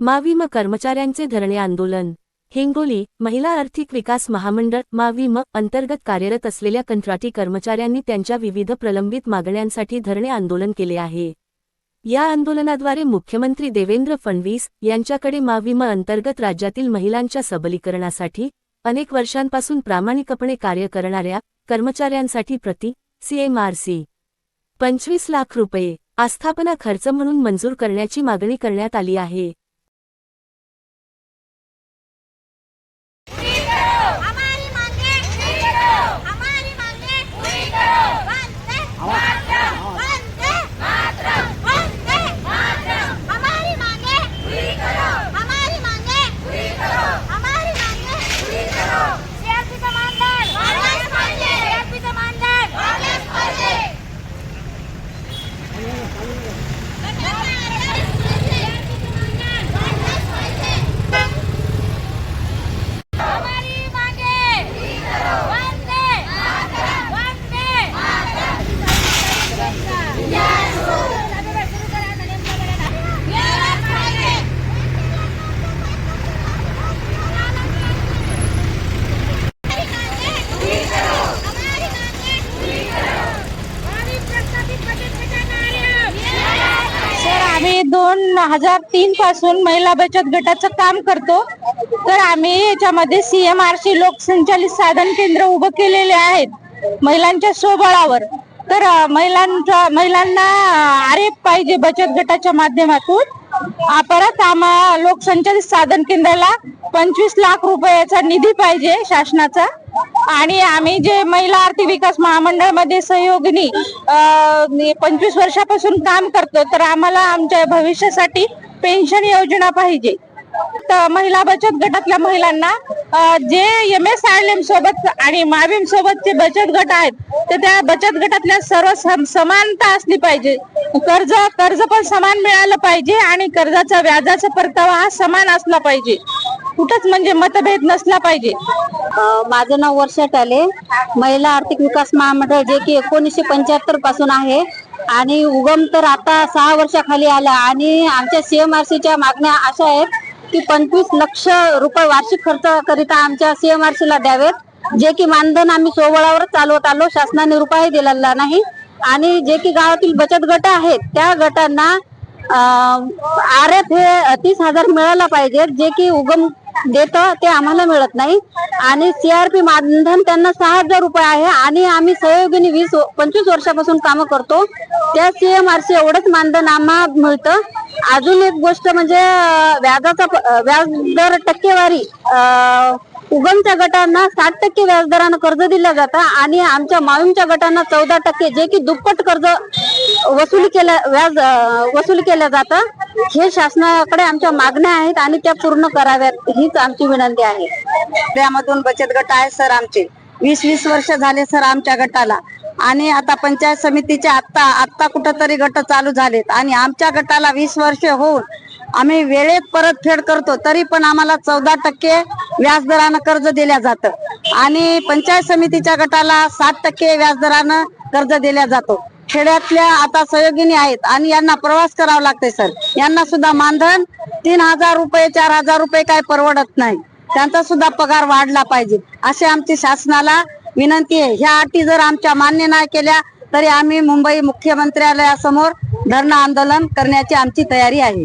माविम कर्मचाऱ्यांचे धरणे आंदोलन. हिंगोली महिला आर्थिक विकास महामंडळ माविम अंतर्गत कार्यरत असलेल्या कंत्राटी कर्मचाऱ्यांनी त्यांच्या विविध प्रलंबित मागण्यांसाठी धरणे आंदोलन केले आहे. या आंदोलनाद्वारे मुख्यमंत्री देवेंद्र फडणवीस यांच्याकडे माविम अंतर्गत राज्यातील महिलांच्या सबलीकरणासाठी अनेक वर्षांपासून प्रामाणिकपणे कार्य करणाऱ्या कर्मचाऱ्यांसाठी प्रति सीएमआरसी. पंचवीस लाख रुपये आस्थापना खर्च म्हणून मंजूर करण्याची मागणी करण्यात आली आहे. दोन हजार तीन पासून महिला बचत गटाचं काम करतो. तर आम्ही याच्यामध्ये सीएम आर सी लोकसंचालित साधन केंद्र उभं केलेले आहेत महिलांच्या स्वबळावर. तर महिलांच्या महिलांना आरेप पाहिजे बचत गटाच्या माध्यमातून. परत आम्हा लोकसंचालित साधन केंद्राला पंचवीस लाख रुपयाचा निधी पाहिजे शासनाचा. आणि आम्ही जे महिला आर्थिक विकास महामंडळामध्ये सहयोगिनी पंचवीस वर्षापासून काम करतो तर आम्हाला आमच्या भविष्यासाठी पेन्शन योजना पाहिजे. तर महिला बचत गटातल्या महिलांना जे एम एस आय एम सोबत आणि माविम सोबतचे बचत गट आहेत तर त्या बचत गटातल्या सर्व सम- समानता असली पाहिजे. कर्ज कर्ज पण समान मिळालं पाहिजे आणि कर्जाचा व्याजाचा परतावा हा समान असला पाहिजे. कुठंच म्हणजे मतभेद नसला पाहिजे. माझं नाव वर्षा टाले. महिला आर्थिक विकास महामंडळ जे की एकोणीसशे पंच्याहत्तरपासून आहे. आणि उगम तर आता सहा वर्षाखाली आला. आणि आमच्या सीएमआरसीच्या मागण्या अशा आहेत की पंचवीस लक्ष रुपये वार्षिक खर्च करिता आमच्या सीएमआरसीला द्यावेत. जे की मानधन आम्ही सोबळावर चालवत आलो. शासनाने रुपये दिलेला नाही. आणि जे की गावातील बचत गट आहेत त्या गटांना आर एफ हे तीस हजार मिळायला पाहिजे जे की उगम देत ते आम्हाला मिळत नाही. आणि सीआरपी मानधन त्यांना सहा हजार रुपये आहे. आणि आम्ही सहयोगीने वीस पंचवीस वर्षापासून काम करतो. त्या सीएमआरसी एवढंच मानधन आम्हाला मिळतं. अजून एक गोष्ट म्हणजे व्याजाचा व्याज दर टक्केवारी उगमच्या गटांना साठ टक्के व्याजदरानं कर्ज दिलं जातं. आणि आमच्या माविमच्या गटांना चौदा टक्के जे की दुप्पट कर्ज वसुली केल्या व्याज वसूल केलं जातं हे शासनाकडे आमच्या मागण्या आहेत आणि त्या पूर्ण कराव्यात हीच आमची विनंती आहे. त्यामधून बचत गट आहे सर आमचे. वीस वीस वर्ष झाले सर आमच्या गटाला. आणि आता पंचायत समितीचे आत्ता आत्ता कुठंतरी गट चालू झालेत. आणि आमच्या गटाला वीस वर्ष होऊन आम्ही वेळेत परतफेड करतो तरी पण आम्हाला चौदा टक्के व्याजदरानं कर्ज दिल्या जातं. आणि पंचायत समितीच्या गटाला सात टक्के व्याजदरानं कर्ज दिल्या जातो. खेड्यातल्या आता सहयोगिनी आहेत आणि यांना प्रवास करावा लागतोय सर. यांना सुद्धा मानधन तीन हजार रुपये चार हजार रुपये काय परवडत नाही. त्यांचा सुद्धा पगार वाढला पाहिजे. अशी आमची शासनाला विनंती आहे. ह्या अटी जर आमच्या मान्य नाही केल्या तरी आम्ही मुंबई मुख्यमंत्रालयासमोर धरणं आंदोलन करण्याची आमची तयारी आहे.